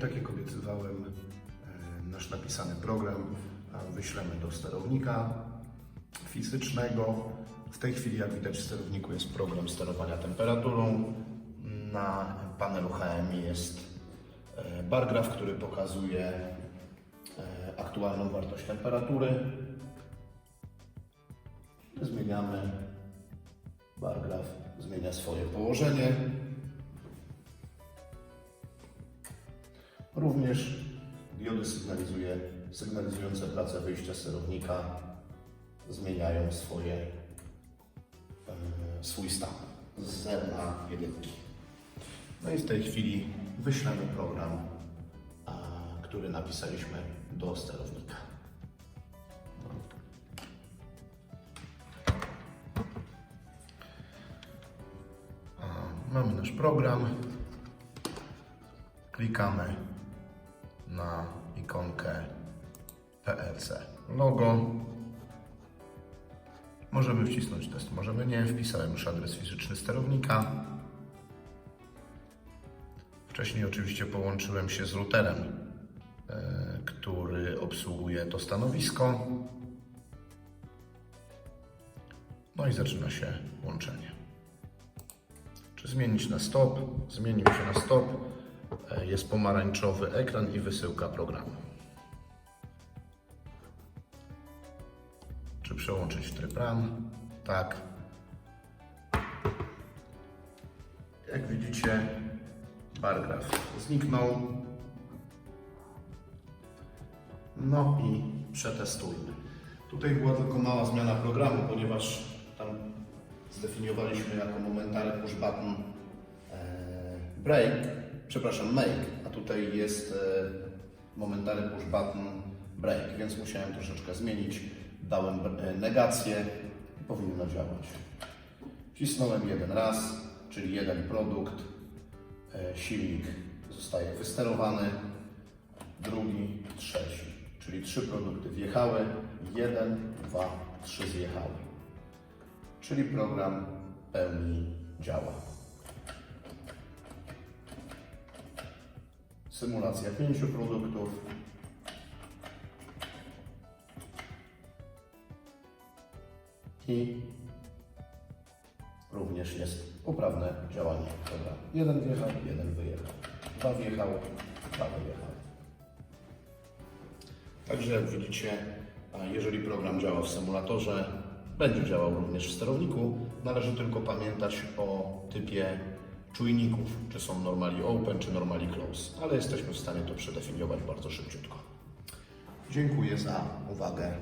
tak jak obiecywałem, e, nasz napisany program wyślemy do sterownika fizycznego. W tej chwili, jak widać, w sterowniku jest program sterowania temperaturą. Na panelu HMI jest e, bar który pokazuje e, aktualną wartość temperatury. Zmieniamy. Bar zmienia swoje położenie. Również diody sygnalizuje, sygnalizujące pracę wyjścia sterownika zmieniają swoje, swój stan z 0 na 1. No i w tej chwili wyślemy program, który napisaliśmy do sterownika. Mamy nasz program. Klikamy na ikonkę PLC logo. Możemy wcisnąć test, możemy nie. Wpisałem już adres fizyczny sterownika. Wcześniej oczywiście połączyłem się z routerem, e, który obsługuje to stanowisko. No i zaczyna się łączenie. Czy zmienić na stop? Zmienił się na stop. E, Jest pomarańczowy ekran i wysyłka programu. Czy przełączyć tryb RAM? Tak. Jak widzicie, bar graf zniknął. No i przetestujmy. Tutaj była tylko mała zmiana programu, ponieważ tam zdefiniowaliśmy jako momentary push button e, break, przepraszam, make, a tutaj jest e, momentary push button break, więc musiałem troszeczkę zmienić. Dałem e, negację i powinno działać. Wcisnąłem jeden raz, czyli jeden produkt, e, silnik zostaje wysterowany, drugi, trzeci, czyli trzy produkty wjechały, jeden, dwa, trzy zjechały czyli program pełni działa. Symulacja pięciu produktów. I również jest poprawne działanie programu. Jeden wjechał, jeden wyjechał. Dwa wjechały, dwa wyjechały. Także jak widzicie, jeżeli program działa w symulatorze, będzie działał również w sterowniku. Należy tylko pamiętać o typie czujników, czy są normali open, czy normali close, ale jesteśmy w stanie to przedefiniować bardzo szybciutko. Dziękuję za uwagę.